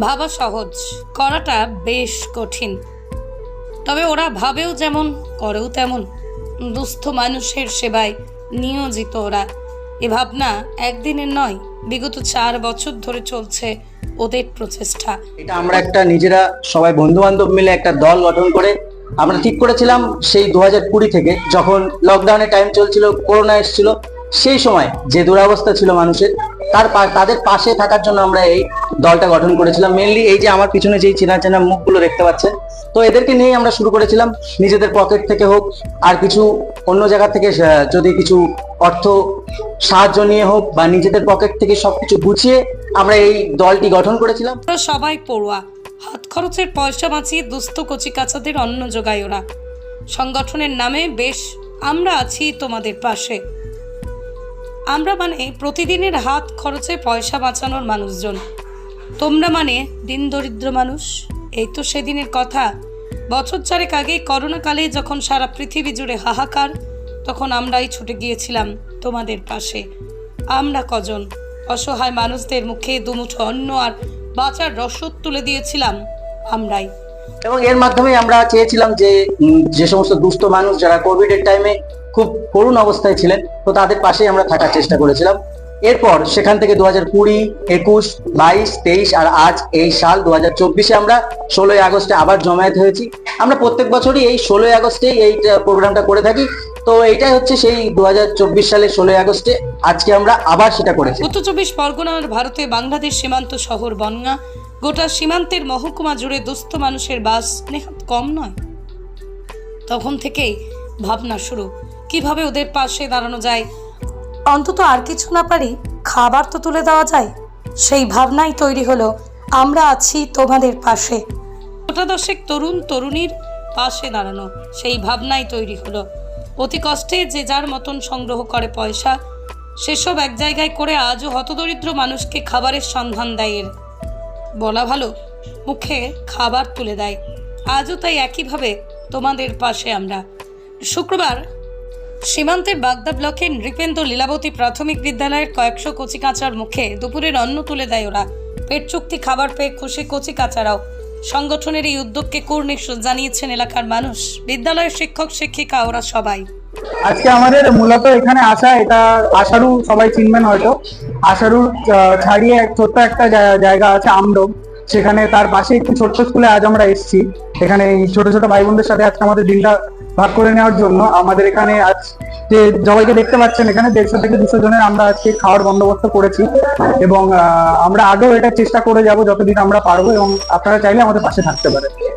ভাবা সহজ। করাটা বেশ কঠিন। তবে ওরা ভাবেও যেমন, করেও তেমন। দুস্থ মানুষের সেবায় নিয়োজিত ওরা। এ ভাবনা একদিনের নয়, বিগত চার বছর ধরে চলছে ওদের প্রচেষ্টা। এটা আমরা একটা নিজেরা সবাই বন্ধু বান্ধব মিলে একটা দল গঠন করে আমরা ঠিক করেছিলাম সেই দু হাজার কুড়ি থেকে যখন লকডাউনের টাইম চলছিল করোনা এসেছিল, সেই সময় যে দুরাবস্থা ছিল মানুষের তার তাদের পাশে থাকার জন্য আমরা এই দলটা গঠন করেছিলাম। মেনলি এই যে আমার পিছনে যেই চেনা চেনা মুখগুলো দেখতে পাচ্ছেন, তো এদেরকে নিয়েই আমরা শুরু করেছিলাম। নিজেদের পকেট থেকে হোক, আর কিছু অন্য জায়গা থেকে যদি কিছু অর্থ সাহায্য নিয়ে হোক, বা নিজেদের পকেট থেকে সবকিছু গুছিয়ে আমরা এই দলটি গঠন করেছিলাম। সবাই পড়ুয়া। হাত খরচের পয়সা বাঁচিয়ে দুস্থ কচিকাচাদের অন্ন যোগায় ওরা। সংগঠনের নামে, বেশ, আমরা আছি তোমাদের পাশে। আমরা মানে প্রতিদিনের হাত খরচে পয়সা বাঁচানোর মানুষজন। তোমরা মানে দিন দরিদ্র মানুষ? এই তো সেদিনের কথা। বছর চারেক আগে করোনাকালে যখন সারা পৃথিবী জুড়ে হাহাকার, তখন আমরাই ছুটে গিয়েছিলাম তোমাদের পাশে। আমরা কজন? অসহায় মানুষদের মুখে দুমুঠো অন্ন আর বাঁচার রসদ তুলে দিয়েছিলাম আমরাই। এবং এর মাধ্যমে আমরা চেয়েছিলাম যে যে সমস্ত দুস্থ মানুষ যারা কোভিড এর টাইমে খুব করুণ অবস্থায় ছিলেন। তো তাদের পাশেই আমরা থাকার চেষ্টা করেছিলাম। এরপর সেখান থেকে দু হাজার কুড়ি, একুশ, বাইশ, তেইশ আর আজ এই সাল দু হাজার চব্বিশে আমরা ষোলোই আগস্টে আবার জমায়েত হয়েছি। আমরা প্রত্যেক বছরই এই ষোলোই আগস্টেই এই প্রোগ্রামটা করে থাকি। তো এটাই হচ্ছে সেই দু হাজার চব্বিশ সালের ষোলোই আগস্টে আজকে আমরা আবার সেটা করেছি। উত্তর চব্বিশ পরগনার ভারতে বাংলাদেশ সীমান্ত শহর বনগা গোটা সীমান্তের মহকুমা জুড়ে দুস্থ মানুষের বাস নেহাত কম নয়। তখন থেকেই ভাবনা শুরু। কীভাবে ওদের পাশে দাঁড়ানো যায়? অন্তত আর কিছু না পারি খাবার তো তুলে দেওয়া যায়। সেই ভাবনাই তৈরি হলো, আমরা আছি তোমাদের পাশে। দশেক তরুণ তরুণীর পাশে দাঁড়ানো, সেই ভাবনাই তৈরি হলো। অতি কষ্টে যে যার মতন সংগ্রহ করে পয়সা, সেসব এক জায়গায় করে আজও হতদরিদ্র মানুষকে খাবারের সন্ধান দেয় এর। বলা ভালো, মুখে খাবার তুলে দেয়। আজও তাই একইভাবে তোমাদের পাশে আমরা। শুক্রবার সীমান্তের বাগদা ব্লকের নৃপেন্দ্র লীলাবতী প্রাথমিক বিদ্যালয়ের কয়েকশো কচিকাচার মুখে দুপুরের অন্ন তুলে দেয় ওরা। পেট চুক্তি খাবার পেয়ে খুশি কচিকাচারাও। সংগঠনের এই উদ্যোগকে কুর্নিশ জানিয়েছেন এলাকার মানুষ। বিদ্যালয়ের শিক্ষক শিক্ষিকা ওরা সবাই। আজকে আমাদের মূলত এখানে আসা এটা আশারু সবাই চিনবেন হয়তো। আশারুর আহ, ছাড়িয়ে এক ছোট্ট একটা জায়- জায়গা আছে আমডোম। সেখানে তার পাশে একটি ছোট্ট স্কুলে আজ আমরা এসেছি। এখানে ছোট ছোট ভাই বোনদের সাথে আজকে আমাদের দিনটা ভাগ করে নেওয়ার জন্য আমাদের এখানে আজ যে সবাইকে দেখতে পাচ্ছেন এখানে দেড়শো থেকে দুশো জনের আমরা আজকে খাওয়ার বন্দোবস্ত করেছি এবং আমরা আগেও এটা চেষ্টা করে যাব যতদিন আমরা পারব এবং আপনারা চাইলে আমাদের পাশে থাকতে পারেন।